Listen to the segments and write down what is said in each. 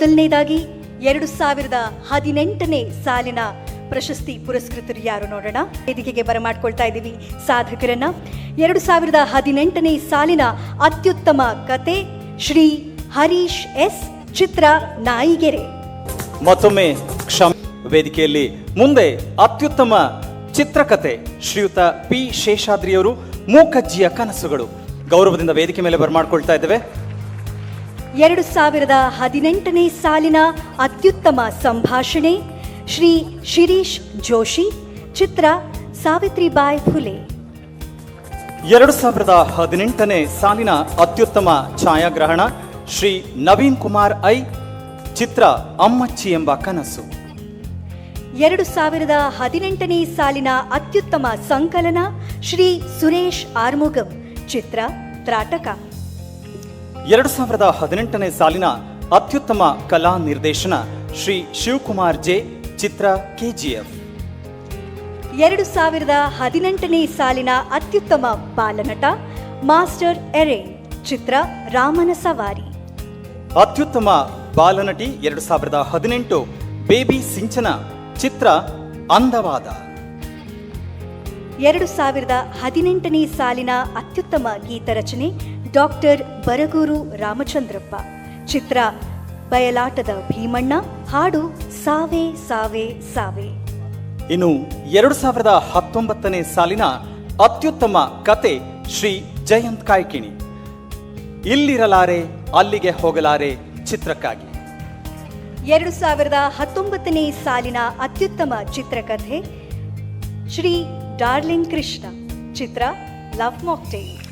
ಮೊದಲನೇದಾಗಿ ಎರಡು ಸಾವಿರದ ಹದಿನೆಂಟನೇ ಸಾಲಿನ ಪ್ರಶಸ್ತಿ ಪುರಸ್ಕೃತರು ಯಾರು ನೋಡೋಣ. ವೇದಿಕೆಗೆ ಬರಮಾಡ್ಕೊಳ್ತಾ ಇದ್ದೀವಿ ಸಾಧಕರನ್ನ. ಎರಡು ಸಾವಿರದ ಹದಿನೆಂಟನೇ ಸಾಲಿನ ಅತ್ಯುತ್ತಮ ಕತೆ ಶ್ರೀ ಹರೀಶ್ ಎಸ್ ಚಿತ್ರ ನಾಯಿಗೆರೆ. ಮತ್ತೊಮ್ಮೆ ಕ್ಷಮ. ವೇದಿಕೆಯಲ್ಲಿ ಮುಂದೆ ಅತ್ಯುತ್ತಮ ಚಿತ್ರಕತೆ ಶ್ರೀಯುತ ಪಿ ಶೇಷಾದ್ರಿಯವರು ಮೂಕಜ್ಜಿಯ ಕನಸುಗಳು. ಗೌರವದಿಂದ ವೇದಿಕೆ ಮೇಲೆ ಬರಮಾಡ್ಕೊಳ್ತಾ ಇದ್ದೇವೆ. ಎರಡು ಸಾವಿರದ ಹದಿನೆಂಟನೇ ಸಾಲಿನ ಅತ್ಯುತ್ತಮ ಸಂಭಾಷಣೆ ಶ್ರೀ ಶಿರೀಶ್ ಜೋಶಿ ಚಿತ್ರ ಸಾವಿತ್ರಿಬಾಯಿ ಫುಲೆ. ಎರಡು ಸಾವಿರದ ಹದಿನೆಂಟನೇ ಸಾಲಿನ ಅತ್ಯುತ್ತಮ ಛಾಯಾಗ್ರಹಣ ಶ್ರೀ ನವೀನ್ ಕುಮಾರ್ ಐ ಚಿತ್ರ ಅಮ್ಮಚ್ಚಿ ಎಂಬ ಕನಸು. ಎರಡು ಸಾವಿರದ ಹದಿನೆಂಟನೇ ಸಾಲಿನ ಅತ್ಯುತ್ತಮ ಸಂಕಲನ ಶ್ರೀ ಸುರೇಶ್ ಆರ್ಮುಗಂ ಚಿತ್ರ ತ್ರಾಟಕ. ಎರಡು ಸಾವಿರದ ಹದಿನೆಂಟನೇ ಸಾಲಿನ ಅತ್ಯುತ್ತಮ ಕಲಾ ನಿರ್ದೇಶನ ಶ್ರೀ ಶಿವಕುಮಾರ್ ಜೆ ಚಿತ್ರ ಕೆಜಿಎಫ್. ಎರಡು ಸಾವಿರದ ಹದಿನೆಂಟನೇ ಸಾಲಿನ ಅತ್ಯುತ್ತಮ ಬಾಲನಟ ಮಾಸ್ಟರ್ ಎರೆ ಚಿತ್ರ ರಾಮನ ಸವಾರಿ. ಅತ್ಯುತ್ತಮ ಬಾಲನಟಿ ಎರಡು ಸಾವಿರದ ಹದಿನೆಂಟು ಬೇಬಿ ಸಿಂಚನ ಚಿತ್ರ ಅಂದವಾದ. ಎರಡು ಸಾವಿರದ ಹದಿನೆಂಟನೇ ಸಾಲಿನ ಅತ್ಯುತ್ತಮ ಗೀತರಚನೆ ಡಾಕ್ಟರ್ ಬರಗೂರು ರಾಮಚಂದ್ರಪ್ಪ. ಚಿತ್ರ ಬಯಲಾಟದ ಭೀಮಣ್ಣ ಹಾಡು ಸಾವೆ ಸಾವೆ ಸಾವೆ. ಇನ್ನು ಎರಡು ಸಾವಿರದ ಹತ್ತೊಂಬತ್ತನೇ ಸಾಲಿನ ಅತ್ಯುತ್ತಮ ಕತೆ ಶ್ರೀ ಜಯಂತ್ ಕಾಯ್ಕಿಣಿ. ಇಲ್ಲಿರಲಾರೆ ಅಲ್ಲಿಗೆ ಹೋಗಲಾರೆ ಚಿತ್ರಕ್ಕಾಗಿ. ಎರಡು ಸಾವಿರದ ಹತ್ತೊಂಬತ್ತನೇ ಸಾಲಿನ ಅತ್ಯುತ್ತಮ ಚಿತ್ರಕಥೆ ಶ್ರೀ ಡಾರ್ಲಿಂಗ್ ಕೃಷ್ಣ. ಚಿತ್ರ ಲವ್ ಮಾಕ್ಟೇಲ್.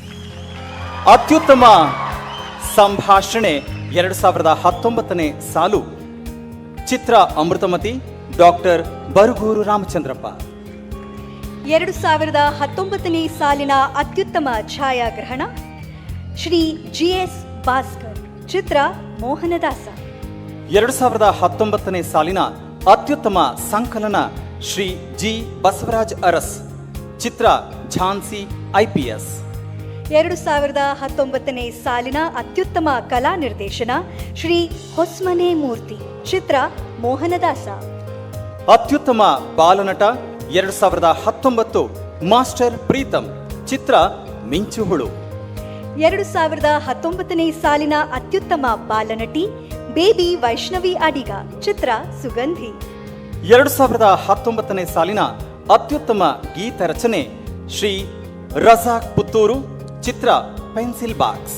ಅತ್ಯುತ್ತಮ ಸಂಭಾಷಣೆ ಎರಡು ಸಾವಿರದ ಹತ್ತೊಂಬತ್ತನೇ ಸಾಲು. ಚಿತ್ರ ಅಮೃತಮತಿ ಡಾಕ್ಟರ್ ಬರಗೂರು ರಾಮಚಂದ್ರಪ್ಪ. ಎರಡು ಸಾವಿರದ ಹತ್ತೊಂಬತ್ತನೇ ಸಾಲಿನ ಅತ್ಯುತ್ತಮ ಛಾಯಾಗ್ರಹಣ ಶ್ರೀ ಜಿ ಎಸ್ ಭಾಸ್ಕರ್ ಚಿತ್ರ ಮೋಹನದಾಸ. ಎರಡು ಸಾವಿರದ ಹತ್ತೊಂಬತ್ತನೇ ಸಾಲಿನ ಅತ್ಯುತ್ತಮ ಸಂಕಲನ ಶ್ರೀ ಜಿ. ಬಸವರಾಜ್ ಅರಸ್. ಚಿತ್ರ ಝಾನ್ಸಿ ಐಪಿಎಸ್ ಎರಡು ಸಾವಿರದ ಹತ್ತೊಂಬತ್ತನೇ ಸಾಲಿನ ಅತ್ಯುತ್ತಮ ಕಲಾ ನಿರ್ದೇಶನ ಶ್ರೀ ಹೊಸ್ಮನೆ ಮೂರ್ತಿ ಚಿತ್ರ ಮೋಹನದಾಸ. ಅತ್ಯುತ್ತಮ ಬಾಲನಟ ಎರಡು ಸಾವಿರದ ಹತ್ತೊಂಬತ್ತು ಮಾಸ್ಟರ್ ಪ್ರೀತಮ್ ಚಿತ್ರ ಮಿಂಚುಹುಳು. ಎರಡು ಸಾವಿರದ ಹತ್ತೊಂಬತ್ತನೇ ಸಾಲಿನ ಅತ್ಯುತ್ತಮ ಬಾಲನಟಿ ಬೇಬಿ ವೈಷ್ಣವಿ ಅಡಿಗ ಚಿತ್ರ ಸುಗಂಧಿ. ಎರಡು ಸಾವಿರದ ಹತ್ತೊಂಬತ್ತನೇ ಸಾಲಿನ ಅತ್ಯುತ್ತಮ ಗೀತ ರಚನೆ ಶ್ರೀ ರಜಾಕ್ ಪುತ್ತೂರು ಚಿತ್ರ ಪೆನ್ಸಿಲ್ ಬಾಕ್ಸ್.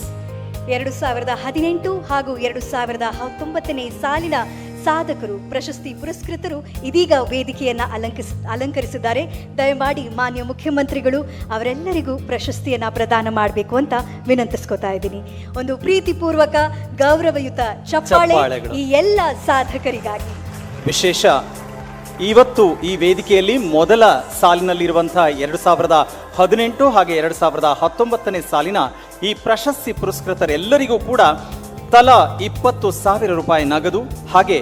ಎರಡು ಸಾವಿರದ ಹದಿನೆಂಟು ಹಾಗೂ ಎರಡು ಸಾವಿರದ ಹತ್ತೊಂಬತ್ತನೇ ಸಾಲಿನ ಸಾಧಕರು ಪ್ರಶಸ್ತಿ ಪುರಸ್ಕೃತರು ಇದೀಗ ವೇದಿಕೆಯನ್ನ ಅಲಂಕರಿಸ ಅಲಂಕರಿಸಿದ್ದಾರೆ. ದಯಮಾಡಿ ಮಾನ್ಯ ಮುಖ್ಯಮಂತ್ರಿಗಳು ಅವರೆಲ್ಲರಿಗೂ ಪ್ರಶಸ್ತಿಯನ್ನ ಪ್ರದಾನ ಮಾಡಬೇಕು ಅಂತ ವಿನಂತಿಸ್ಕೊತಾ ಇದ್ದೀನಿ. ಒಂದು ಪ್ರೀತಿಪೂರ್ವಕ ಗೌರವಯುತ ಚಪ್ಪಾಳೆ ಚಪ್ಪಾಳೆಗಳು. ಈ ಎಲ್ಲ ಸಾಧಕರಿಗಾಗಿ. ವಿಶೇಷ ಇವತ್ತು ಈ ವೇದಿಕೆಯಲ್ಲಿ ಮೊದಲ ಸಾಲಿನಲ್ಲಿರುವಂತಹ ಎರಡು ಸಾವಿರದ ಹದಿನೆಂಟು ಹಾಗೆ ಎರಡು ಸಾವಿರದ ಹತ್ತೊಂಬತ್ತನೇ ಸಾಲಿನ ಈ ಪ್ರಶಸ್ತಿ ಪುರಸ್ಕೃತರೆಲ್ಲರಿಗೂ ಕೂಡ ತಲಾ ಇಪ್ಪತ್ತು ಸಾವಿರ ರೂಪಾಯಿ ನಗದು ಹಾಗೆ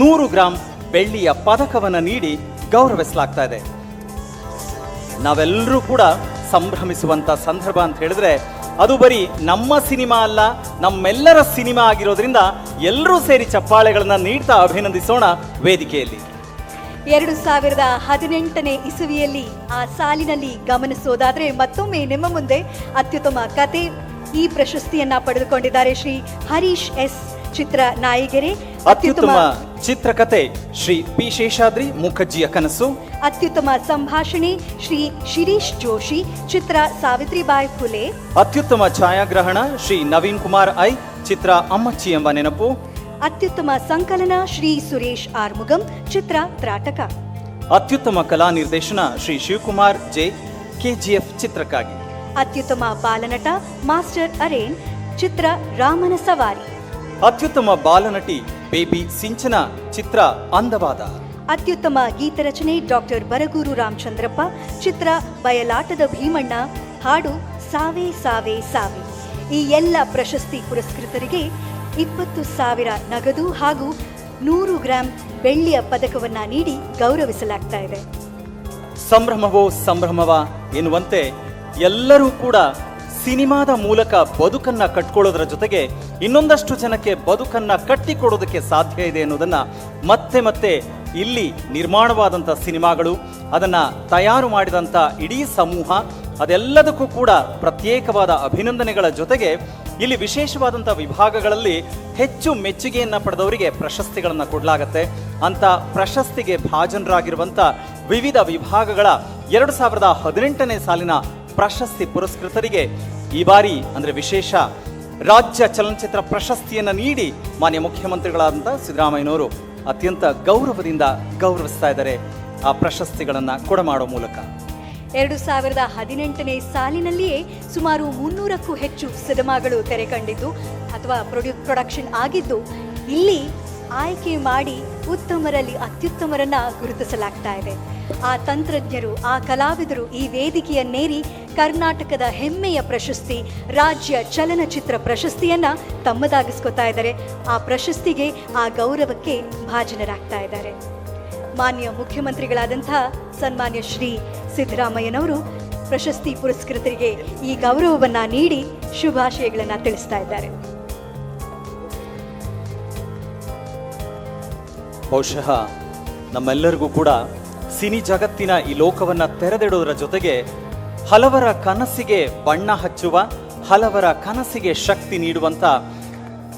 ನೂರು ಗ್ರಾಂ ಬೆಳ್ಳಿಯ ಪದಕವನ್ನು ನೀಡಿ ಗೌರವಿಸಲಾಗ್ತಾ ಇದೆ. ನಾವೆಲ್ಲರೂ ಕೂಡ ಸಂಭ್ರಮಿಸುವಂಥ ಸಂದರ್ಭ ಅಂತ ಹೇಳಿದ್ರೆ ಅದು ಬರೀ ನಮ್ಮ ಸಿನಿಮಾ ಅಲ್ಲ, ನಮ್ಮೆಲ್ಲರ ಸಿನಿಮಾ ಆಗಿರೋದ್ರಿಂದ ಎಲ್ಲರೂ ಸೇರಿ ಚಪ್ಪಾಳೆಗಳನ್ನು ನೀಡ್ತಾ ಅಭಿನಂದಿಸೋಣ ವೇದಿಕೆಯಲ್ಲಿ. ಎರಡು ಸಾವಿರದ ಹದಿನೆಂಟನೇ ಇಸುವಿಯಲ್ಲಿ ಆ ಸಾಲಿನಲ್ಲಿ ಗಮನಿಸೋದಾದ್ರೆ ಮತ್ತೊಮ್ಮೆ ನಿಮ್ಮ ಮುಂದೆ ಅತ್ಯುತ್ತಮ ಕತೆ ಈ ಪ್ರಶಸ್ತಿಯನ್ನ ಪಡೆದುಕೊಂಡಿದ್ದಾರೆ ಶ್ರೀ ಹರೀಶ್ ಎಸ್ ಚಿತ್ರ ನಾಯಿಗೆರೆ ಅತ್ಯುತ್ತಮ ಚಿತ್ರಕತೆ ಶ್ರೀ ಪಿ ಶೇಷಾದ್ರಿ ಮುಖರ್ಜಿಯ ಕನಸು. ಅತ್ಯುತ್ತಮ ಸಂಭಾಷಣೆ ಶ್ರೀ ಶಿರೀಶ್ ಜೋಶಿ ಚಿತ್ರ ಸಾವಿತ್ರಿಬಾಯಿ ಫುಲೆ. ಅತ್ಯುತ್ತಮ ಛಾಯಾಗ್ರಹಣ ಶ್ರೀ ನವೀನ್ ಕುಮಾರ್ ಐ ಚಿತ್ರ ಅಮ್ಮಚ್ಚಿ ಎಂಬ ನೆನಪು. ಅತ್ಯುತ್ತಮ ಸಂಕಲನ ಶ್ರೀ ಸುರೇಶ್ ಆರ್ಮುಗಂ ಚಿತ್ರ ತ್ರಾಟಕ. ಅತ್ಯುತ್ತಮ ಕಲಾ ನಿರ್ದೇಶನ ಶ್ರೀ ಶಿವಕುಮಾರ್ ಜೆ ಕೆಜಿಎಫ್ ಚಿತ್ರಕ್ಕಾಗಿ. ಅತ್ಯುತ್ತಮ ಬಾಲನಟ ಮಾಸ್ಟರ್ ಅರೇನ್ ಚಿತ್ರ ರಾಮನ ಸವಾರಿ. ಅತ್ಯುತ್ತಮ ಬಾಲನಟಿ ಬೇಬಿ ಸಿಂಚನ ಚಿತ್ರ ಅಂದವಾದ. ಅತ್ಯುತ್ತಮ ಗೀತರಚನೆ ಡಾಕ್ಟರ್ ಬರಗೂರು ರಾಮಚಂದ್ರಪ್ಪ ಚಿತ್ರ ಬಯಲಾಟದ ಭೀಮಣ್ಣ ಹಾಡು ಸಾವೇ ಸಾವೇ ಸಾವೆ. ಈ ಎಲ್ಲ ಪ್ರಶಸ್ತಿ ಪುರಸ್ಕೃತರಿಗೆ ಇಪ್ಪತ್ತು ಸಾವಿರ ನಗದು ಹಾಗೂ ನೂರು ಗ್ರಾಂ ಬೆಳ್ಳಿಯ ಪದಕವನ್ನ ನೀಡಿ ಗೌರವಿಸಲಾಗ್ತಾ ಇದೆ. ಸಂಭ್ರಮವೋ ಸಂಭ್ರಮವ ಎನ್ನುವಂತೆ ಎಲ್ಲರೂ ಕೂಡ ಸಿನಿಮಾದ ಮೂಲಕ ಬದುಕನ್ನ ಕಟ್ಕೊಳ್ಳೋದ್ರ ಜೊತೆಗೆ ಇನ್ನೊಂದಷ್ಟು ಜನಕ್ಕೆ ಬದುಕನ್ನ ಕಟ್ಟಿಕೊಡೋದಕ್ಕೆ ಸಾಧ್ಯ ಇದೆ ಅನ್ನೋದನ್ನ ಮತ್ತೆ ಮತ್ತೆ ಇಲ್ಲಿ ನಿರ್ಮಾಣವಾದಂಥ ಸಿನಿಮಾಗಳು, ಅದನ್ನ ತಯಾರು ಮಾಡಿದಂಥ ಇಡೀ ಸಮೂಹ, ಅದೆಲ್ಲದಕ್ಕೂ ಕೂಡ ಪ್ರತ್ಯೇಕವಾದ ಅಭಿನಂದನೆಗಳ ಜೊತೆಗೆ ಇಲ್ಲಿ ವಿಶೇಷವಾದಂಥ ವಿಭಾಗಗಳಲ್ಲಿ ಹೆಚ್ಚು ಮೆಚ್ಚುಗೆಯನ್ನ ಪಡೆದವರಿಗೆ ಪ್ರಶಸ್ತಿಗಳನ್ನು ಕೊಡಲಾಗತ್ತೆ. ಅಂತ ಪ್ರಶಸ್ತಿಗೆ ಭಾಜನರಾಗಿರುವಂಥ ವಿವಿಧ ವಿಭಾಗಗಳ ಎರಡು ಸಾವಿರದ ಹದಿನೆಂಟನೇ ಸಾಲಿನ ಪ್ರಶಸ್ತಿ ಪುರಸ್ಕೃತರಿಗೆ ಈ ಬಾರಿ ಅಂದ್ರೆ ವಿಶೇಷ ರಾಜ್ಯ ಚಲನಚಿತ್ರ ಪ್ರಶಸ್ತಿಯನ್ನು ನೀಡಿ ಮಾನ್ಯ ಮುಖ್ಯಮಂತ್ರಿಗಳಾದಂಥ ಸಿದ್ದರಾಮಯ್ಯನವರು ಅತ್ಯಂತ ಗೌರವದಿಂದ ಗೌರವಿಸ್ತಾ ಇದ್ದಾರೆ. ಆ ಪ್ರಶಸ್ತಿಗಳನ್ನು ಕೊಡಮಾಡೋ ಮೂಲಕ. ಎರಡು ಸಾವಿರದ ಹದಿನೆಂಟನೇ ಸಾಲಿನಲ್ಲಿಯೇ ಸುಮಾರು ಮುನ್ನೂರಕ್ಕೂ ಹೆಚ್ಚು ಸಿನಿಮಾಗಳು ತೆರೆ ಕಂಡಿದ್ದು, ಅಥವಾ ಪ್ರೊಡ್ಯೂ, ಪ್ರೊಡಕ್ಷನ್ ಆಗಿದ್ದು, ಇಲ್ಲಿ ಆಯ್ಕೆ ಮಾಡಿ ಉತ್ತಮರಲ್ಲಿ ಅತ್ಯುತ್ತಮರನ್ನ ಗುರುತಿಸಲಾಗ್ತಾ ಇದೆ. ಆ ತಂತ್ರಜ್ಞರು, ಆ ಕಲಾವಿದರು ಈ ವೇದಿಕೆಯನ್ನೇರಿ ಕರ್ನಾಟಕದ ಹೆಮ್ಮೆಯ ಪ್ರಶಸ್ತಿ, ರಾಜ್ಯ ಚಲನಚಿತ್ರ ಪ್ರಶಸ್ತಿಯನ್ನ ತಮ್ಮದಾಗಿಸ್ಕೊತಾ ಇದ್ದಾರೆ. ಆ ಪ್ರಶಸ್ತಿಗೆ ಆ ಗೌರವಕ್ಕೆ ಭಾಜನರಾಗ್ತಾ ಇದ್ದಾರೆ. ಮಾನ್ಯ ಮುಖ್ಯಮಂತ್ರಿಗಳಾದಂಥ ಸನ್ಮಾನ್ಯ ಶ್ರೀ ಸಿದ್ದರಾಮಯ್ಯನವರು ಪ್ರಶಸ್ತಿ ಪುರಸ್ಕೃತರಿಗೆ ಈ ಗೌರವವನ್ನ ನೀಡಿ ಶುಭಾಶಯಗಳನ್ನು ತಿಳಿಸ್ತಾ ಇದ್ದಾರೆ. ಬಹುಶಃ ನಮ್ಮೆಲ್ಲರಿಗೂ ಕೂಡ ಸಿನಿ ಜಗತ್ತಿನ ಈ ಲೋಕವನ್ನ ತೆರೆದಿಡೋದ್ರ ಜೊತೆಗೆ ಹಲವರ ಕನಸಿಗೆ ಬಣ್ಣ ಹಚ್ಚುವ, ಹಲವರ ಕನಸಿಗೆ ಶಕ್ತಿ ನೀಡುವಂತ,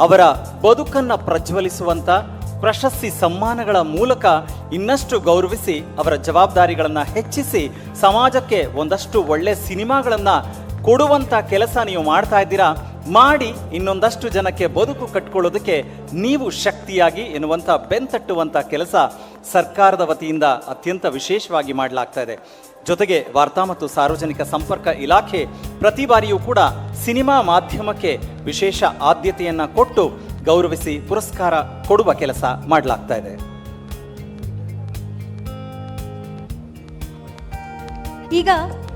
ಅವರ ಬದುಕನ್ನ ಪ್ರಜ್ವಲಿಸುವಂತ, ಪ್ರಶಸ್ತಿ ಸಮ್ಮಾನಗಳ ಮೂಲಕ ಇನ್ನಷ್ಟು ಗೌರವಿಸಿ ಅವರ ಜವಾಬ್ದಾರಿಗಳನ್ನ ಹೆಚ್ಚಿಸಿ ಸಮಾಜಕ್ಕೆ ಒಂದಷ್ಟು ಒಳ್ಳೆ ಸಿನಿಮಾಗಳನ್ನ ಕೊಡುವಂತ ಕೆಲಸ ನೀವು ಮಾಡ್ತಾ ಇದ್ದೀರಾ? ಮಾಡಿ ಇನ್ನೊಂದಷ್ಟು ಜನಕ್ಕೆ ಬದುಕು ಕಟ್ಕೊಳ್ಳೋದಕ್ಕೆ ನೀವು ಶಕ್ತಿಯಾಗಿ ಎನ್ನುವಂಥ ಬೆಂತಟ್ಟುವಂಥ ಕೆಲಸ ಸರ್ಕಾರದ ವತಿಯಿಂದ ಅತ್ಯಂತ ವಿಶೇಷವಾಗಿ ಮಾಡಲಾಗ್ತಾ ಇದೆ. ಜೊತೆಗೆ ವಾರ್ತಾ ಮತ್ತು ಸಾರ್ವಜನಿಕ ಸಂಪರ್ಕ ಇಲಾಖೆ ಪ್ರತಿ ಬಾರಿಯೂ ಕೂಡ ಸಿನಿಮಾ ಮಾಧ್ಯಮಕ್ಕೆ ವಿಶೇಷ ಆದ್ಯತೆಯನ್ನು ಕೊಟ್ಟು ಗೌರವಿಸಿ ಪುರಸ್ಕಾರ ಕೊಡುವ ಕೆಲಸ ಮಾಡಲಾಗ್ತಾ ಇದೆ. ಈಗ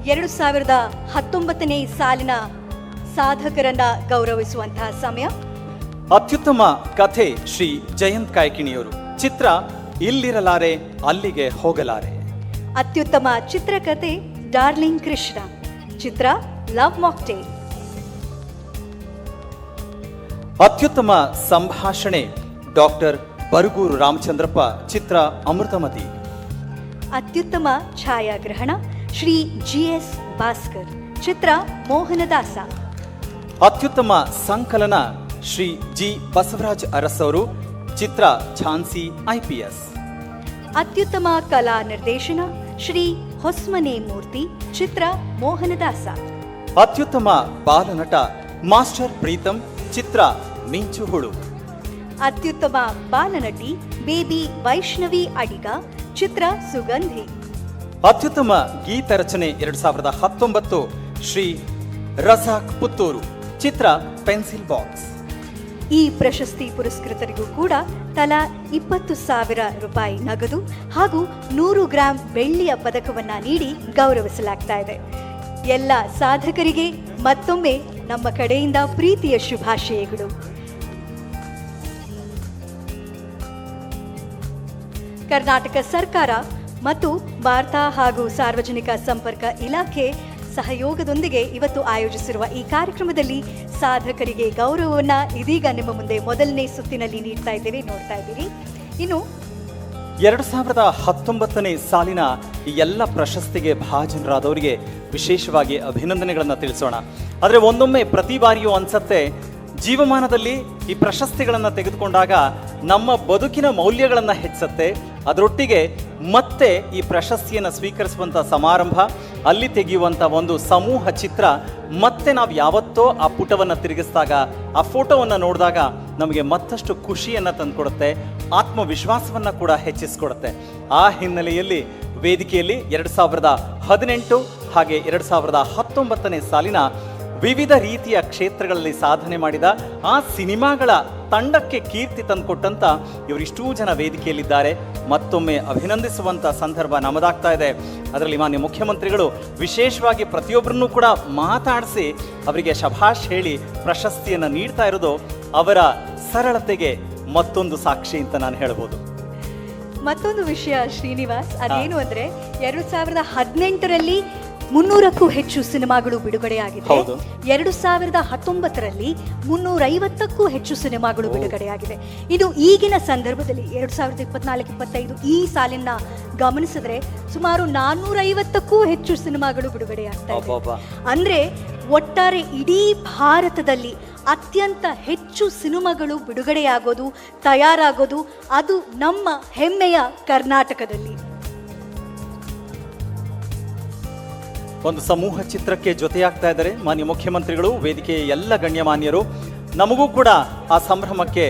ಎರಡು ಸಾವಿರದ ಹತ್ತೊಂಬತ್ತನೇ ಸಾಲಿನ ಸಾಧಕರನ್ನ ಗೌರವಿಸುವಂತಹ ಸಮಯ. ಅತ್ಯುತ್ತಮ ಕಥೆ ಶ್ರೀ ಜಯಂತ್ ಕಾಯ್ಕಿಣಿಯವರು. ಚಿತ್ರ ಇಲ್ಲಿರಲಾರೆ ಅಲ್ಲಿಗೆ ಹೋಗಲಾರೆ. ಅತ್ಯುತ್ತಮ ಚಿತ್ರಕತೆ ಡಾರ್ಲಿಂಗ್ ಕೃಷ್ಣ. ಚಿತ್ರ ಲವ್ ಮಾಕ್ಟೇಲ್. ಅತ್ಯುತ್ತಮ ಸಂಭಾಷಣೆ ಡಾಕ್ಟರ್ ಬರಗೂರು ರಾಮಚಂದ್ರಪ್ಪ ಚಿತ್ರ ಅಮೃತಮತಿ. ಅತ್ಯುತ್ತಮ ಛಾಯಾಗ್ರಹಣ ಶ್ರೀ ಜಿ ಎಸ್ ಭಾಸ್ಕರ್. ಚಿತ್ರ ಮೋಹನದಾಸ. ಅತ್ಯುತ್ತಮ ಸಂಕಲನ ಶ್ರೀ ಜಿ. ಬಸವರಾಜ್ ಅರಸ್ ಅವರು ಚಿತ್ರ ಝಾನ್ಸಿ ಐಪಿಎಸ್ ಅತ್ಯುತ್ತಮ ಕಲಾ ನಿರ್ದೇಶನ ಶ್ರೀ ಹೊಸ್ಮನೆ ಮೂರ್ತಿ ಚಿತ್ರ ಮೋಹನದಾಸ. ಅತ್ಯುತ್ತಮ ಬಾಲನಟ ಮಾಸ್ಟರ್ ಪ್ರೀತಂ ಚಿತ್ರ ಮಿಂಚು ಹುಳು ಅತ್ಯುತ್ತಮ ಬಾಲನಟಿ ಬೇಬಿ ವೈಷ್ಣವಿ ಅಡಿಗ ಚಿತ್ರ ಸುಗಂಧಿ. ಅತ್ಯುತ್ತಮ ಗೀತ ರಚನೆ ಎರಡ್ ಸಾವಿರದ ಹತ್ತೊಂಬತ್ತು ಶ್ರೀ ರಸಾಕ್ ಪುತ್ತೂರು ಚಿತ್ರ ಪೆನ್ಸಿಲ್ ಬಾಕ್ಸ್. ಈ ಪ್ರಶಸ್ತಿ ಪುರಸ್ಕೃತರಿಗೂ ಕೂಡ ತಲಾ ಇಪ್ಪತ್ತು ಸಾವಿರ ರೂಪಾಯಿ ನಗದು ಹಾಗೂ ನೂರು ಗ್ರಾಂ ಬೆಳ್ಳಿಯ ಪದಕವನ್ನ ನೀಡಿ ಗೌರವಿಸಲಾಗ್ತಾ ಇದೆ. ಎಲ್ಲ ಸಾಧಕರಿಗೆ ಮತ್ತೊಮ್ಮೆ ನಮ್ಮ ಕಡೆಯಿಂದ ಪ್ರೀತಿಯ ಶುಭಾಶಯಗಳು. ಕರ್ನಾಟಕ ಸರ್ಕಾರ ಮತ್ತು ವಾರ್ತಾ ಹಾಗೂ ಸಾರ್ವಜನಿಕ ಸಂಪರ್ಕ ಇಲಾಖೆ ಸಹಯೋಗದೊಂದಿಗೆ ಇವತ್ತು ಆಯೋಜಿಸಿರುವ ಈ ಕಾರ್ಯಕ್ರಮದಲ್ಲಿ ಸಾಧಕರಿಗೆ ಗೌರವವನ್ನ ಇದೀಗ ನಿಮ್ಮ ಮುಂದೆ ಮೊದಲನೇ ಸುತ್ತಿನಲ್ಲಿ ನೀಡ್ತಾ ಇದ್ದೇವೆ, ನೋಡ್ತಾ ಇದ್ದೀರಿ. ಇನ್ನು ಎರಡು ಸಾವಿರದ ಹತ್ತೊಂಬತ್ತನೇ ಸಾಲಿನ ಎಲ್ಲ ಪ್ರಶಸ್ತಿಗೆ ಭಾಜನರಾದವರಿಗೆ ವಿಶೇಷವಾಗಿ ಅಭಿನಂದನೆಗಳನ್ನು ತಿಳಿಸೋಣ. ಆದರೆ ಒಂದೊಮ್ಮೆ ಪ್ರತಿ ಬಾರಿಯೂ ಅನ್ಸತ್ತೆ, ಜೀವಮಾನದಲ್ಲಿ ಈ ಪ್ರಶಸ್ತಿಗಳನ್ನು ತೆಗೆದುಕೊಂಡಾಗ ನಮ್ಮ ಬದುಕಿನ ಮೌಲ್ಯಗಳನ್ನು ಹೆಚ್ಚುತ್ತೆ ಅದರೊಟ್ಟಿಗೆ ಮತ್ತೆ ಈ ಪ್ರಶಸ್ತಿಯನ್ನು ಸ್ವೀಕರಿಸುವಂಥ ಸಮಾರಂಭ, ಅಲ್ಲಿ ತೆಗೆಯುವಂಥ ಒಂದು ಸಮೂಹ ಚಿತ್ರ ಮತ್ತೆ ನಾವು ಯಾವತ್ತೋ ಆ ಪುಟವನ್ನು ತಿರುಗಿಸಿದಾಗ, ಆ ಫೋಟೋವನ್ನು ನೋಡಿದಾಗ ನಮಗೆ ಮತ್ತಷ್ಟು ಖುಷಿಯನ್ನು ತಂದುಕೊಡುತ್ತೆ, ಆತ್ಮವಿಶ್ವಾಸವನ್ನು ಕೂಡ ಹೆಚ್ಚಿಸ್ಕೊಡುತ್ತೆ. ಆ ಹಿನ್ನೆಲೆಯಲ್ಲಿ ವೇದಿಕೆಯಲ್ಲಿ ಎರಡು ಸಾವಿರದ ಹದಿನೆಂಟು ಹಾಗೆ ಎರಡು ಸಾವಿರದ ಹತ್ತೊಂಬತ್ತನೇ ಸಾಲಿನ ವಿವಿಧ ರೀತಿಯ ಕ್ಷೇತ್ರಗಳಲ್ಲಿ ಸಾಧನೆ ಮಾಡಿದ ಆ ಸಿನಿಮಾಗಳ ತಂಡಕ್ಕೆ ಕೀರ್ತಿ ತಂದುಕೊಟ್ಟಂತ ಇವರಿಷ್ಟೂ ಜನ ವೇದಿಕೆಯಲ್ಲಿದ್ದಾರೆ. ಮತ್ತೊಮ್ಮೆ ಅಭಿನಂದಿಸುವಂತ ಸಂದರ್ಭ ನಮದಾಗ್ತಾ ಇದೆ. ಅದರಲ್ಲಿ ಮಾನ್ಯ ಮುಖ್ಯಮಂತ್ರಿಗಳು ವಿಶೇಷವಾಗಿ ಪ್ರತಿಯೊಬ್ಬರನ್ನೂ ಕೂಡ ಮಾತಾಡಿಸಿ ಅವರಿಗೆ ಶಭಾಷ್ ಹೇಳಿ ಪ್ರಶಸ್ತಿಯನ್ನು ನೀಡ್ತಾ ಇರೋದು ಅವರ ಸರಳತೆಗೆ ಮತ್ತೊಂದು ಸಾಕ್ಷಿ ಅಂತ ನಾನು ಹೇಳ್ಬೋದು. ಮತ್ತೊಂದು ವಿಷಯ ಶ್ರೀನಿವಾಸ್ ಅದೇನು ಅಂದ್ರೆ ಎರಡು ಸಾವಿರದ ಹದಿನೆಂಟರಲ್ಲಿ ಮುನ್ನೂರಕ್ಕೂ ಹೆಚ್ಚು ಸಿನಿಮಾಗಳು ಬಿಡುಗಡೆಯಾಗಿದೆ. ಹೌದು. ಎರಡು ಸಾವಿರದ ಹತ್ತೊಂಬತ್ತರಲ್ಲಿ ಮುನ್ನೂರೈವತ್ತಕ್ಕೂ ಹೆಚ್ಚು ಸಿನಿಮಾಗಳು ಬಿಡುಗಡೆಯಾಗಿದೆ. ಇದು ಈಗಿನ ಸಂದರ್ಭದಲ್ಲಿ ಎರಡು ಸಾವಿರದ ಇಪ್ಪತ್ನಾಲ್ಕು ಇಪ್ಪತ್ತೈದು ಈ ಸಾಲಿನ ಗಮನಿಸಿದ್ರೆ ಸುಮಾರು ನಾನ್ನೂರೈವತ್ತಕ್ಕೂ ಹೆಚ್ಚು ಸಿನಿಮಾಗಳು ಬಿಡುಗಡೆಯಾಗ್ತಾ ಇದೆ. ಅಬ್ಬಬ್ಬಾ. ಅಂದ್ರೆ ಒಟ್ಟಾರೆ ಇಡೀ ಭಾರತದಲ್ಲಿ ಅತ್ಯಂತ ಹೆಚ್ಚು ಸಿನಿಮಾಗಳು ಬಿಡುಗಡೆಯಾಗೋದು ತಯಾರಾಗೋದು ಅದು ನಮ್ಮ ಹೆಮ್ಮೆಯ ಕರ್ನಾಟಕದಲ್ಲಿ. ಒಂದು ಸಮೂಹ ಚಿತ್ರಕ್ಕೆ ಜೊತೆಯಾಗ್ತಾ ಇದ್ದಾರೆ. ಮಾನ್ಯ ಮುಖ್ಯಮಂತ್ರಿಗಳು, ವೇದಿಕೆಯ ಎಲ್ಲ ಗಣ್ಯಮಾನ್ಯರು, ನಮಗೂ ಕೂಡ ಆ ಸಂಭ್ರಮಕ್ಕೆ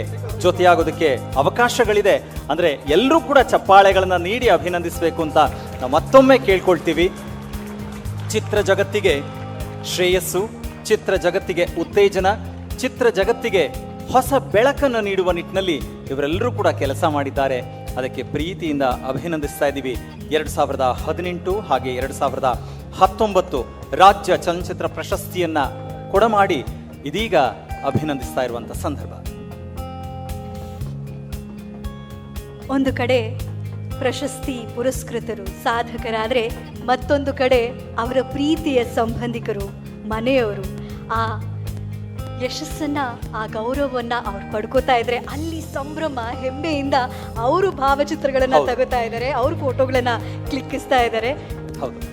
ಜೊತೆಯಾಗೋದಕ್ಕೆ ಅವಕಾಶಗಳಿದೆ. ಅಂದರೆ ಎಲ್ಲರೂ ಕೂಡ ಚಪ್ಪಾಳೆಗಳನ್ನು ನೀಡಿ ಅಭಿನಂದಿಸಬೇಕು ಅಂತ ನಾವು ಮತ್ತೊಮ್ಮೆ ಕೇಳ್ಕೊಳ್ತೀವಿ. ಚಿತ್ರ ಜಗತ್ತಿಗೆ ಶ್ರೇಯಸ್ಸು, ಚಿತ್ರ ಜಗತ್ತಿಗೆ ಉತ್ತೇಜನ, ಚಿತ್ರ ಜಗತ್ತಿಗೆ ಹೊಸ ಬೆಳಕನ್ನು ನೀಡುವ ನಿಟ್ಟಿನಲ್ಲಿ ಇವರೆಲ್ಲರೂ ಕೂಡ ಕೆಲಸ ಮಾಡಿದ್ದಾರೆ. ಅದಕ್ಕೆ ಪ್ರೀತಿಯಿಂದ ಅಭಿನಂದಿಸ್ತಾ ಇದ್ದೀವಿ. ಎರಡು ಸಾವಿರದ ಹದಿನೆಂಟು ಹಾಗೆ ಎರಡು ಸಾವಿರದ ಹತ್ತೊಂಬತ್ತು ರಾಜ್ಯ ಚಲನಚಿತ್ರ ಪ್ರಶಸ್ತಿಯನ್ನ ಕೊಡಮಾಡಿ ಇದೀಗ ಅಭಿನಂದಿಸ್ತಾ ಇರುವಂಥ ಸಂದರ್ಭ. ಒಂದು ಕಡೆ ಪ್ರಶಸ್ತಿ ಪುರಸ್ಕೃತರು ಸಾಧಕರಾದರೆ ಮತ್ತೊಂದು ಕಡೆ ಅವರ ಪ್ರೀತಿಯ ಸಂಬಂಧಿಕರು ಮನೆಯವರು. ಆ ಯಶಸ್ಸನ್ನ ಆ ಗೌರವವನ್ನ ಅವ್ರು ಪಡ್ಕೋತಾ ಇದ್ರೆ ಅಲ್ಲಿ ಸಂಭ್ರಮ ಹೆಮ್ಮೆಯಿಂದ ಅವರು ಭಾವಚಿತ್ರಗಳನ್ನ. ತಗೋತಾ ಇದ್ದಾರೆ ಅವ್ರ ಫೋಟೋಗಳನ್ನ ಕ್ಲಿಕ್ಕಿಸ್ತಾ ಇದ್ದಾರೆ ಹೌದು.